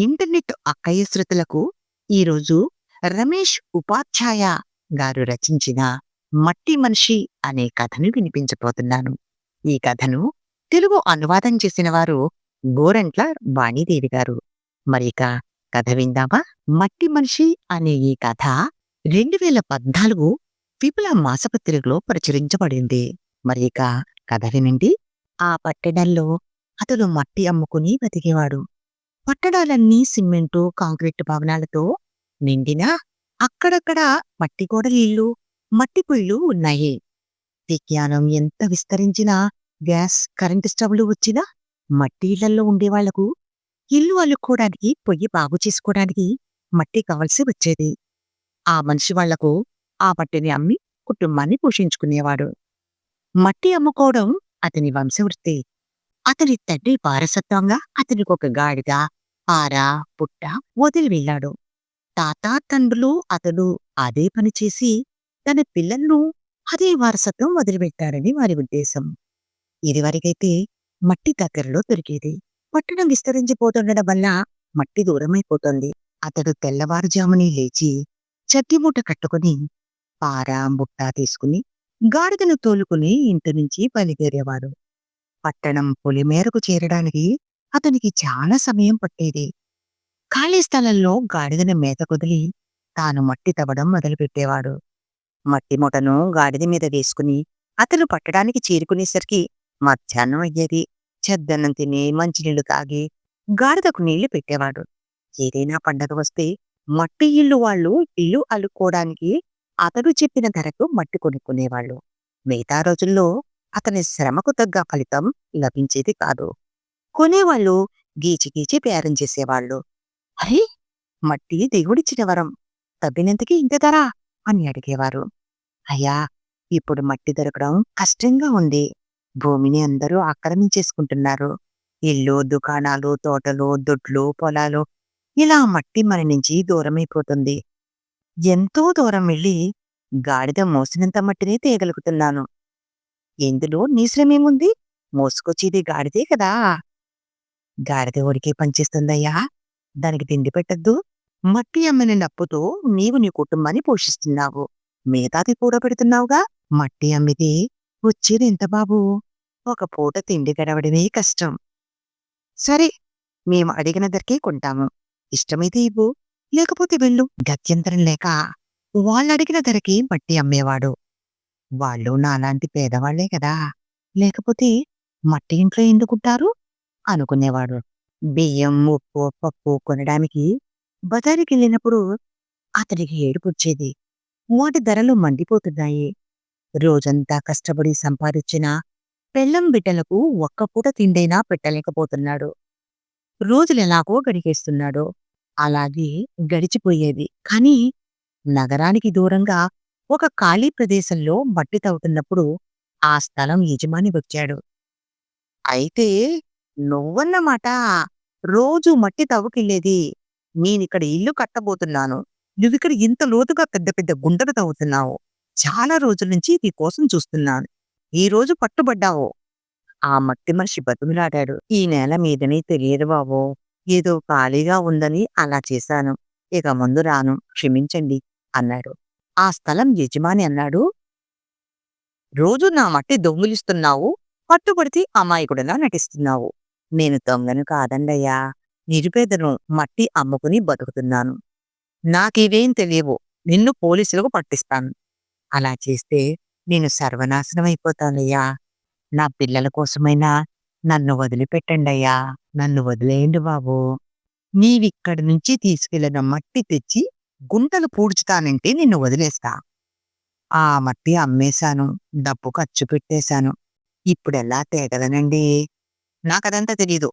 Internet అక్కయ్య శృతులకు ఈరోజు రమేష్ ఉపాధ్యాయ గారు రచించిన మట్టి మనిషి అనే కథను వినిపించబోతున్నాను. ఈ కథను తెలుగు అనువాదం చేసిన వారు గోరంట్ల వాణిదేవి గారు. మరిక కథ విందామా? మట్టి మనిషి అనే ఈ కథ రెండు వేల పద్నాలుగు విపుల మాసపత్రికలో ప్రచురించబడింది. మరిక కథ వినండి. ఆ పట్టణంలో అతడు మట్టి అమ్ముకుని బతికేవాడు. పట్టణాలన్నీ సిమెంటు కాంక్రీట్ భవనాలతో నిండినా అక్కడక్కడ మట్టి గోడల ఇల్లు మట్టి పొయ్యిలు ఉన్నాయి. విజ్ఞానం ఎంత విస్తరించినా గ్యాస్ కరెంటు స్టవ్లు వచ్చినా మట్టి ఇళ్ళలో ఉండేవాళ్ళకు ఇల్లు అల్లుకోవడానికి పొయ్యి బాగు చేసుకోవడానికి మట్టి కావలసి వచ్చేది. ఆ మనిషి వాళ్ళకు ఆ మట్టిని అమ్మి కుటుంబాన్ని పోషించుకునేవాడు. మట్టి అమ్ముకోవడం అతని వంశవృత్తి. అతని తండ్రి వారసత్వంగా అతనికి ఒక గాడిద పార పుట్ట వదిలి వెళ్ళాడు. తాత తండ్రులు అతడు అదే పని చేసి తన పిల్లలను అదే వారసత్వం వదిలిపెట్టారని వారి ఉద్దేశం. ఇదివరకైతే మట్టి దగ్గరలో దొరికేది. పట్టణం విస్తరించిపోతుండడం వల్ల మట్టి దూరమైపోతుంది. అతడు తెల్లవారుజాముని లేచి చట్టిమూట కట్టుకుని పార బుట్ట తీసుకుని గాడిదను తోలుకుని ఇంటి నుంచి బయలుదేరేవాడు. పట్టణం పొలిమేరకు చేరడానికి అతనికి చాలా సమయం పట్టేది. ఖాళీ స్థలంలో గాడిదన మేత కుదిలి తాను మట్టి తవ్వడం మొదలుపెట్టేవాడు. మట్టి మూటను గాడిద మీద వేసుకుని అతను పట్టడానికి చేరుకునేసరికి మధ్యాహ్నం అయ్యేది. చెద్దన్నం తిని మంచినీళ్ళు తాగి గాడిదకు నీళ్ళు పెట్టేవాడు. ఏదైనా పండగ వస్తే మట్టి ఇల్లు వాళ్ళు ఇల్లు అల్లుకోవడానికి అతడు చెప్పిన ధరకు మట్టి కొనుక్కునేవాళ్ళు. మిగతా రోజుల్లో అతని శ్రమకు తగ్గ ఫలితం లభించేది కాదు. కొనేవాళ్ళు గీచి గీచి బేరం చేసేవాళ్ళు. అరే! మట్టి దేవుడిచ్చిన వరం. తవ్వినంతకి ఇంత ధర? అని అడిగేవారు. అయ్యా! ఇప్పుడు మట్టి దొరకడం కష్టంగా ఉంది. భూమిని అందరూ ఆక్రమించేసుకుంటున్నారు. ఇల్లు దుకాణాలు తోటలు దొడ్లు పొలాలు. ఇలా మట్టి మన నుంచి దూరమైపోతుంది. ఎంతో దూరం వెళ్ళి గాడిద మోసినంత మట్టినే తేగలుగుతున్నాను. ఎందులో నీ శ్రమేముంది? మోసుకొచ్చేది గాడిదే కదా! గాడిద ఊరికే పనిచేస్తుందయ్యా దానికి తిండి పెట్టద్దు. మట్టి అమ్మిన నప్పుతో నీవు నీ కుటుంబాన్ని పోషిస్తున్నావు. మిగతాది కూడా పెడుతున్నావుగా! మట్టి అమ్మితే వచ్చేది ఎంత బాబు? ఒక పూట తిండి గడవడమే కష్టం. సరే మేము అడిగిన ధరకే కొంటాము. ఇష్టమైతే ఇవ్వు. లేకపోతే వెళ్ళు. గత్యంతరం లేక వాళ్ళడిగిన ధరకి మట్టి అమ్మేవాడు. వాళ్ళు నాలాంటి పేదవాళ్ళే కదా! లేకపోతే మట్టి ఇంట్లో ఎందుకుంటారు? అనుకునేవాడు. బియ్యం ఉప్పు పప్పు కొనడానికి బజారుకి వెళ్ళినప్పుడు అతడికి ఏడుపొచ్చేది. వాటి ధరలు మండిపోతున్నాయి. రోజంతా కష్టపడి సంపాదించిన పెళ్ళం బిడ్డలకు ఒక్క పూట తిండైనా పెట్టలేకపోతున్నాడు. రోజులెలాగో గడిగేస్తున్నాడు అలాగే గడిచిపోయేది. కాని నగరానికి దూరంగా ఒక ఖాళీ ప్రదేశంలో మట్టి తవ్వుతున్నప్పుడు ఆ స్థలం యజమాని వచ్చాడు అయితే నువ్వన్నమాట రోజు మట్టి తవ్వుకెళ్ళేది. నేనిక్కడ ఇల్లు కట్టబోతున్నాను. నువ్విక్కడ ఇంత లోతుగా పెద్ద పెద్ద గుంటలు తవ్వుతున్నావు. చాలా రోజుల నుంచి నీ కోసం చూస్తున్నాను. ఈ రోజు పట్టుబడ్డావు. ఆ మట్టి మనిషి బతుమిలాడాడు ఈ నేల మీదని తెలియదు బాబో. ఏదో ఖాళీగా ఉందని అలా చేశాను. ఇక ముందు రాను. క్షమించండి అన్నాడు. ఆ స్థలం యజమాని అన్నాడు. రోజు నా మట్టి దొంగిలిస్తున్నావు పట్టుబడితే అమాయకుడిలా నటిస్తున్నావు. నేను దొంగను కాదండయ్యా. నిరుపేదను మట్టి అమ్ముకుని బతుకుతున్నాను. నాకివేం తెలియవు. నిన్ను పోలీసులకు పట్టిస్తాను. అలా చేస్తే నేను సర్వనాశనం అయిపోతానయ్యా నా పిల్లల కోసమైనా నన్ను వదిలిపెట్టండయ్యా. నన్ను వదిలేయండి బాబు. నీవిక్కడి నుంచి తీసుకెళ్ళిన మట్టి తెచ్చి గుంటలు పూడ్చుతానంటే నిన్ను వదిలేస్తా. ఆ మట్టి అమ్మేశాను డబ్బు ఖర్చు పెట్టేశాను. ఇప్పుడెలా తేగలనండి? నాకదంతా తెలీదు.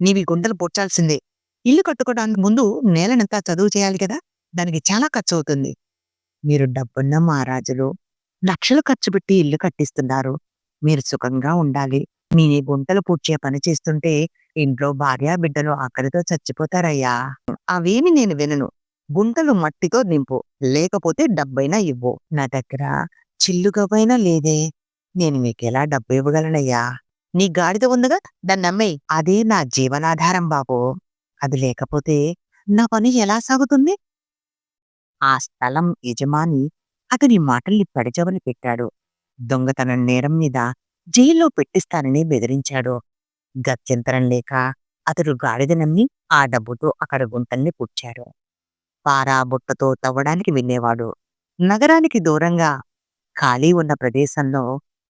నీవి గుంటలు పూడ్చాల్సిందే. ఇల్లు కట్టుకోవడానికి ముందు నేలనంతా చదువు చేయాలి కదా? దానికి చాలా ఖర్చు అవుతుంది మీరు డబ్బున్న మహారాజులు లక్షలు ఖర్చు పెట్టి ఇల్లు కట్టిస్తున్నారు. మీరు సుఖంగా ఉండాలి. నేనే గుంటలు పూడ్చే పని చేస్తుంటే ఇంట్లో భార్యా బిడ్డలు ఆకలితో చచ్చిపోతారయ్యా. అవేమి నేను వినను. గుంటలు మట్టితో నింపు. లేకపోతే డబ్బైనా ఇవ్వు. నా దగ్గర చిల్లుగవైనా లేదే. నేను మీకెలా డబ్బు ఇవ్వగలనయ్యా నీ గాడిద ఉందిగా? దాన్ని నమ్మేయ్. అదే నా జీవనాధారం బాబు. అది లేకపోతే నా పని ఎలా సాగుతుంది? ఆ స్థలం యజమాని అతని మాటల్ని పెడచెవిన పెట్టాడు. దొంగతనం నేరం మీద జైల్లో పెట్టిస్తానని బెదిరించాడు. గత్యంతరం లేక అతడు గాడిద నమ్మి ఆ డబ్బుతో అక్కడ గుంటల్ని పుచ్చాడు పారా బుట్టతో తవ్వడానికి వెళ్ళేవాడు నగరానికి దూరంగా ఖాళీ ఉన్న ప్రదేశంలో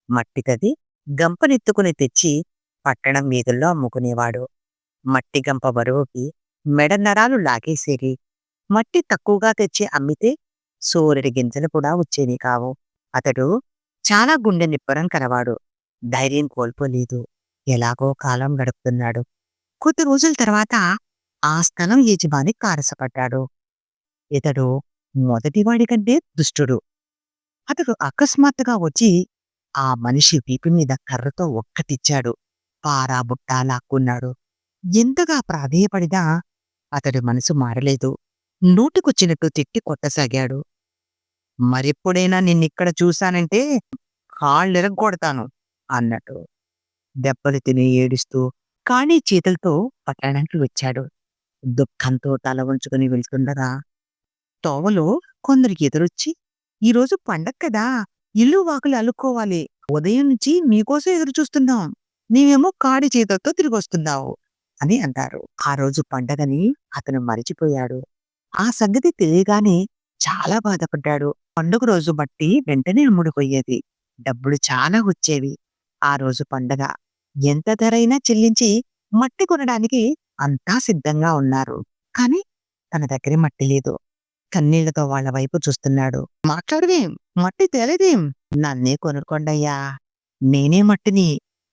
మట్టి తది గంపనెత్తుకుని తెచ్చి పట్టణం వీధుల్లో అమ్ముకునేవాడు. మట్టి గంప బరువుకి మెడ నరాలు లాగేసేవి. మట్టి తక్కువగా తెచ్చి అమ్మితే సూర్యుడి గింజలు కూడా వచ్చేవి కావు. అతడు చాలా గుండె నిప్పరం కలవాడు. ధైర్యం కోల్పోలేదు. ఎలాగో కాలం గడుపుతున్నాడు. కొద్ది రోజుల తర్వాత ఆ స్థలం యజమాని కారసపడ్డాడు. ఇతడు మొదటివాడి కంటే దుష్టుడు. అతడు అకస్మాత్తుగా వచ్చి ఆ మనిషి వీపు మీద కర్రతో ఒక్కటిచ్చాడు. పారా బుట్ట లాక్కున్నాడు. ఎంతగా ప్రాధేయపడినా అతడి మనసు మారలేదు. నోటికొచ్చినట్టు తిట్టి కొట్టసాగాడు. మరెప్పుడైనా నిన్నిక్కడ చూశానంటే కాళ్ళెరగొడతాను అన్నట్టు దెబ్బలు తిని ఏడుస్తూ ఖాళీ చేతులతో పట్టణానికి వచ్చాడు. దుఃఖంతో తల ఉంచుకుని వెళ్తుండగా తోవలో కొందరికి ఎదురొచ్చి ఈరోజు పండగ కదా ఇల్లు వాకులు అల్లుకోవాలి ఉదయం నుంచి మీకోసం ఎదురు చూస్తున్నాం. నీవేమో కాడి చేతులతో తిరిగి వస్తున్నావు అని అంటారు. ఆ రోజు పండగని అతను మరిచిపోయాడు. ఆ సంగతి తెలియగానే చాలా బాధపడ్డాడు. పండుగ రోజు బట్టి వెంటనే అమ్ముడుపోయేది డబ్బులు చాలా వచ్చేవి. ఆ రోజు పండగ. ఎంత ధరైనా చెల్లించి మట్టి కొనడానికి అంతా సిద్ధంగా ఉన్నారు. కాని తన దగ్గర మట్టి లేదు. కన్నీళ్ళతో వాళ్ళ వైపు చూస్తున్నాడు. మాట్లాడవేం మట్టి తేలేదేం. నన్నే కొనుక్కోండయ్యా. నేనే మట్టిని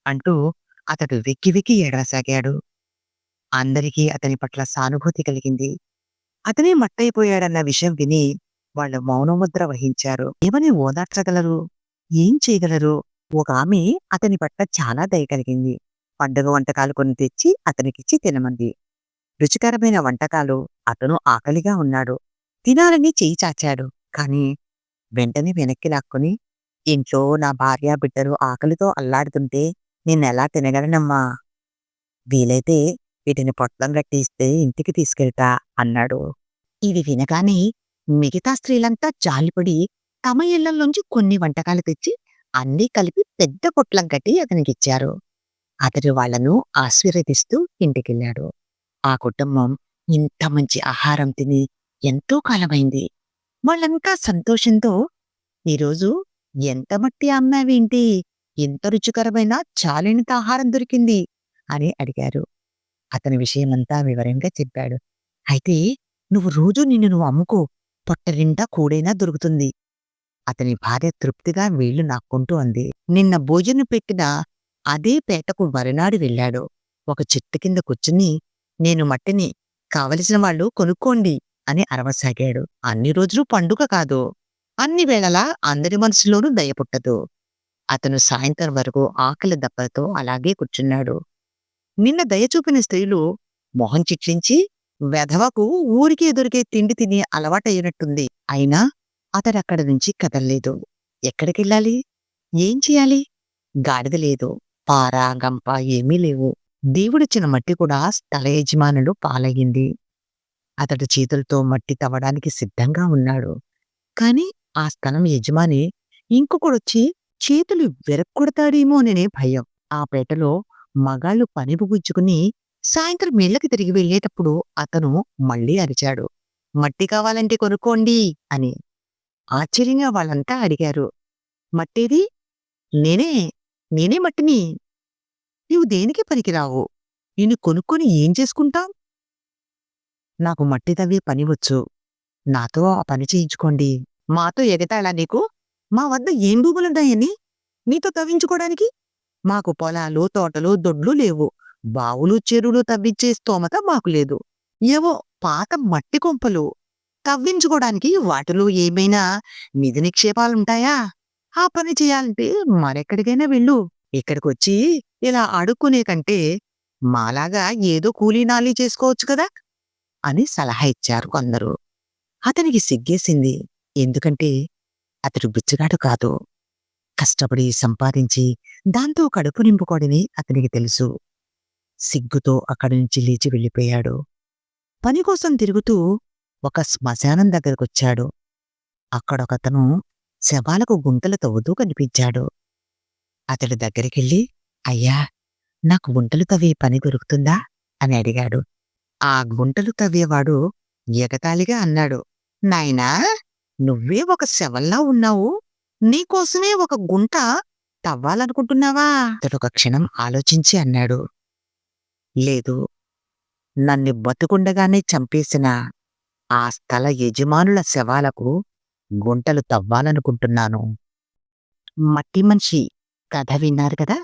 అంటూ అతడు వెక్కి వెక్కి ఏడవసాగాడు. అందరికీ అతని పట్ల సానుభూతి కలిగింది. అతనే మట్టయిపోయాడన్న విషయం విని వాళ్ళు మౌనముద్ర వహించారు. ఏమని ఓదార్చగలరు? ఏం చేయగలరు? ఒక ఆమె అతని పట్ల చాలా దయ కలిగింది. పండుగ వంటకాలు కొని తెచ్చి అతనికిచ్చి తినమంది. రుచికరమైన వంటకాలు అతను ఆకలిగా ఉన్నాడు. తినాలని చేయి చాచాడు. కాని వెంటనే వెనక్కి లాక్కుని ఇంట్లో నా భార్య బిడ్డలు ఆకలితో అల్లాడుతుంటే నిన్నెలా తినగలనమ్మా? వీలైతే వీటిని పొట్లం కట్టిస్తే ఇంటికి తీసుకెళ్తా అన్నాడు. ఇది వినగానే మిగతా స్త్రీలంతా జాలిపడి తమ ఇళ్ళలోంచి కొన్ని వంటకాలు తెచ్చి అన్నీ కలిపి పెద్ద పొట్లం కట్టి అతనికిచ్చారు. అతడు వాళ్ళను ఆశీర్వదిస్తూ ఇంటికెళ్ళాడు. ఆ కుటుంబం ఇంత మంచి ఆహారం తిని ఎంతో కాలమైంది. వాళ్ళంతా సంతోషంతో ఈరోజు ఎంత మట్టి అమ్మావేంటి? ఎంత రుచికరమైన చాలినంత ఆహారం దొరికింది అని అడిగారు. అతని విషయమంతా వివరంగా చెప్పాడు. అయితే నువ్వు రోజు నిన్ను నువ్వు అమ్ముకో. పొట్టరిండా కూడైనా దొరుకుతుంది. అతని భార్య తృప్తిగా వీళ్ళు నాక్కుంటూ అంది. నిన్న భోజనం పెట్టిన అదే పేటకు మరునాడు వెళ్ళాడు. ఒక చెట్టు కింద కూర్చుని నేను మట్టిని కావలసిన వాళ్ళు కొనుక్కోండి. అని అరవసాగాడు. అన్ని రోజులు పండుగ కాదు. అన్ని వేళలా అందరి మనసులోనూ దయ పుట్టదు. అతను సాయంత్రం వరకు ఆకలి దప్పలతో అలాగే కూర్చున్నాడు. నిన్న దయ చూపిన స్త్రీలు మొహం చిట్లించి వెధవకు ఊరికే దొరికే తిండి తిని అలవాటయ్యినట్టుంది అయినా అతడక్కడి నుంచి కదల్లేదు. ఎక్కడికెళ్ళాలి? ఏం చేయాలి? గాడిద లేదు. పార గంప ఏమీ లేవు. దేవుడిచ్చిన మట్టి కూడా స్థల యజమానులు పాలయ్యింది. అతడు చేతులతో మట్టి తవ్వడానికి సిద్ధంగా ఉన్నాడు. కాని ఆ స్థలం యజమాని ఇంకొకడొచ్చి చేతులు విరక్కొడతాడేమోననే భయం. ఆ పేటలో మగాళ్ళు పని పుగుచ్చుకుని సాయంత్రం ఇళ్ళకి తిరిగి వెళ్ళేటప్పుడు అతను మళ్ళీ అరిచాడు. మట్టి కావాలంటే కొనుక్కోండి అని ఆశ్చర్యంగా వాళ్ళంతా అడిగారు. మట్టేది? నేనే నేనే మట్టిని. నీవు దేనికి పనికిరావు? నిన్ను కొనుక్కొని ఏం చేసుకుంటాం? నాకు మట్టి తవ్వి పని వచ్చు. నాతో ఆ పని చేయించుకోండి. మాతో ఎగతాళా నీకు? మా వద్ద ఏం భూములున్నాయని నీతో తవ్వించుకోవడానికి? మాకు పొలాలు తోటలు దొడ్లు లేవు. బావులు చెరువులు తవ్వించే స్తోమత మాకు లేదు. ఏవో పాత మట్టి కొంపలు. తవ్వించుకోవడానికి వాటిలో ఏమైనా నిధి నిక్షేపాలుంటాయా ఆ పని చేయాలంటే మరెక్కడికైనా వెళ్ళు. ఇక్కడికొచ్చి ఇలా అడుక్కునే కంటే మాలాగా ఏదో కూలీనాలి చేసుకోవచ్చు కదా? అని సలహా ఇచ్చారు కొందరు. అతనికి సిగ్గేసింది ఎందుకంటే అతడు బిచ్చగాడు కాదు. కష్టపడి సంపాదించి దాంతో కడుపు నింపుకోడని అతనికి తెలుసు. సిగ్గుతో అక్కడి నుంచి లేచి వెళ్ళిపోయాడు. పని కోసం తిరుగుతూ ఒక శ్మశానం దగ్గరకొచ్చాడు. అక్కడొకతను శవాలకు గుంటలు తవ్వుతూ కనిపించాడు. అతడి దగ్గరికెళ్ళి అయ్యా నాకు గుంటలు తవ్వే పని దొరుకుతుందా? అని అడిగాడు. ఆ గుంటలు తవ్వేవాడు ఎగతాళిగా అన్నాడు నాయనా నువ్వే ఒక శవల్లా ఉన్నావు. నీకోసమే ఒక గుంట తవ్వాలనుకుంటున్నావా? అతడొక క్షణం ఆలోచించి అన్నాడు లేదు. నన్ను బతుకుండగానే చంపేసిన ఆ స్థల యజమానుల శవాలకు గుంటలు తవ్వాలనుకుంటున్నాను. మట్టి మనిషి కథ విన్నారు కదా?